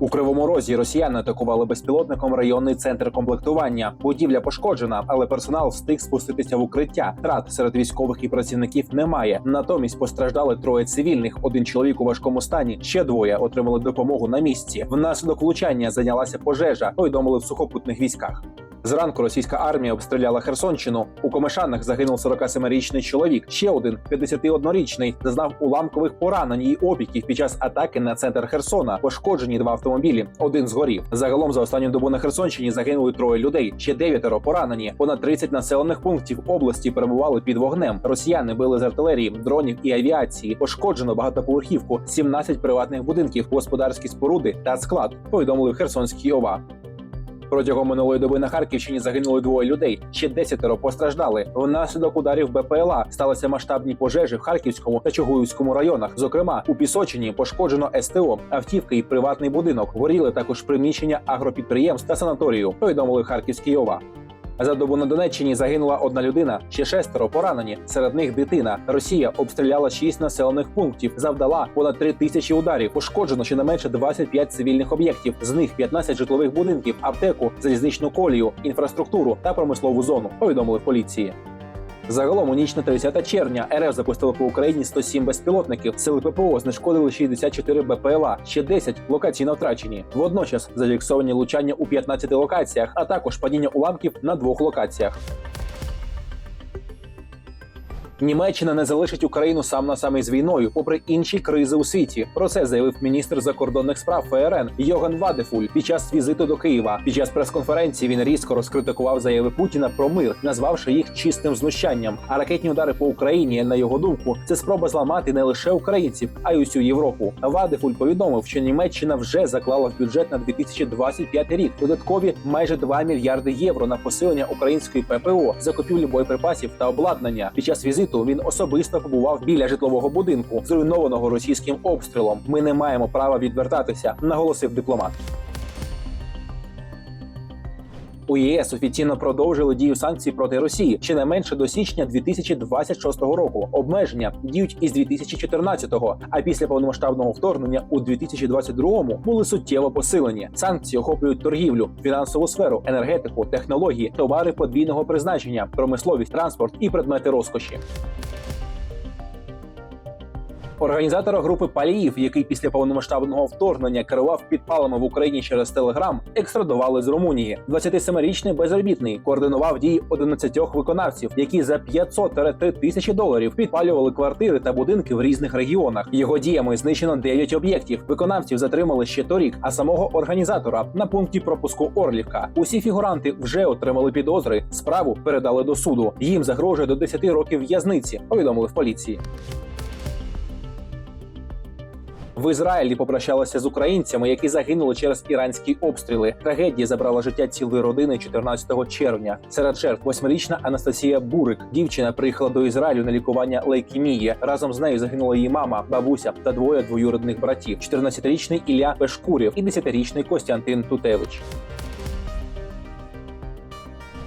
У кривому розі росіяни атакували безпілотником районний центр комплектування. Будівля пошкоджена, але персонал встиг спуститися в укриття. Трат серед військових і працівників немає. Натомість постраждали троє цивільних. Один чоловік у важкому стані. Ще двоє отримали допомогу на місці. Внаслідок влучання зайнялася пожежа. Повідомили в сухопутних військах. Зранку російська армія обстріляла Херсонщину. У Комишанах загинув 47-річний чоловік. Ще один 51-річний зазнав уламкових поранень і опіків під час атаки на центр Херсона. Пошкоджені два автомобілі. Один згорів. Загалом за останню добу на Херсонщині загинули троє людей. Ще дев'ятеро поранені. Понад 30 населених пунктів області перебували під вогнем. Росіяни били з артилерії, дронів і авіації. Пошкоджено багатоповерхівку, 17 приватних будинків, господарські споруди та склад. Повідомили в Херсонській ОВА. Протягом минулої доби на Харківщині загинули двоє людей. Ще десятеро постраждали. Внаслідок ударів БПЛА сталися масштабні пожежі в Харківському та Чугуївському районах. Зокрема, у Пісочині пошкоджено СТО, автівки і приватний будинок. Горіли також приміщення агропідприємств та санаторію. Повідомили Харківські ОВА. За добу на Донеччині загинула одна людина, ще шестеро поранені. Серед них дитина. Росія обстріляла шість населених пунктів, завдала понад три тисячі ударів. Пошкоджено щонайменше 25 цивільних об'єктів. З них 15 житлових будинків, аптеку, залізничну колію, інфраструктуру та промислову зону. Повідомили в поліції. Загалом у ніч на 30 червня РФ запустили по Україні 107 безпілотників. Сили ППО знешкодили 64 БПЛА, ще 10 локаційно втрачені. Водночас зафіксовані влучання у 15 локаціях, а також падіння уламків на двох локаціях. Німеччина не залишить Україну сам на сам із війною, попри інші кризи у світі. Про це заявив міністр закордонних справ ФРН Йоган Вадефуль під час візиту до Києва. Під час прес-конференції він різко розкритикував заяви Путіна про мир, назвавши їх чистим знущанням. А ракетні удари по Україні, на його думку, це спроба зламати не лише українців, а й усю Європу. Вадефуль повідомив, що Німеччина вже заклала в бюджет на 2025 рік додаткові майже 2 мільярди євро на посилення української ППО, закупівлю боєприпасів та обладнання. Під час візиту він особисто побував біля житлового будинку, зруйнованого російським обстрілом. Ми не маємо права відвертатися, наголосив дипломат. У ЄС офіційно продовжили дію санкцій проти Росії щонайменше до січня 2026 року. Обмеження діють із 2014-го, а після повномасштабного вторгнення у 2022-му були суттєво посилені. Санкції охоплюють торгівлю, фінансову сферу, енергетику, технології, товари подвійного призначення, промисловість, транспорт і предмети розкоші. Організатора групи Паліїв, який після повномасштабного вторгнення керував підпалами в Україні через Телеграм, екстрадували з Румунії. 27-річний безробітний координував дії 11 виконавців, які за 500-3 тисячі доларів підпалювали квартири та будинки в різних регіонах. Його діями знищено 9 об'єктів. Виконавців затримали ще торік, а самого організатора на пункті пропуску Орлівка. Усі фігуранти вже отримали підозри. Справу передали до суду. Їм загрожує до 10 років в'язниці. Повідомили в поліції. В Ізраїлі попрощалися з українцями, які загинули через іранські обстріли. Трагедія забрала життя цілої родини 14 червня. Серед жертв восьмирічна Анастасія Бурик. Дівчина приїхала до Ізраїлю на лікування лейкемії. Разом з нею загинула її мама, бабуся та двоє двоюродних братів: 14-річний Ілля Пешкурів і 10-річний Костянтин Тутевич.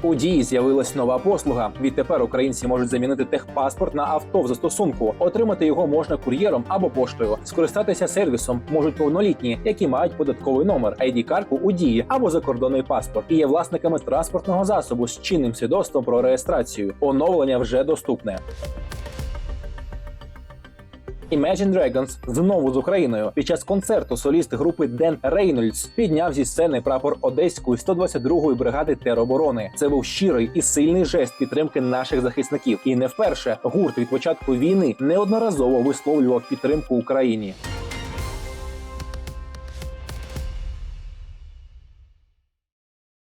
У дії з'явилась нова послуга. Відтепер українці можуть замінити техпаспорт на авто в застосунку. Отримати його можна кур'єром або поштою. Скористатися сервісом можуть повнолітні, які мають податковий номер, id картку у дії або закордонний паспорт, і є власниками транспортного засобу з чинним свідоцтвом про реєстрацію. Оновлення вже доступне. Imagine Dragons знову з Україною. Під час концерту соліст групи Ден Рейнольдс підняв зі сцени прапор Одеської 122-ї бригади тероборони. Це був щирий і сильний жест підтримки наших захисників. І не вперше гурт від початку війни неодноразово висловлював підтримку Україні.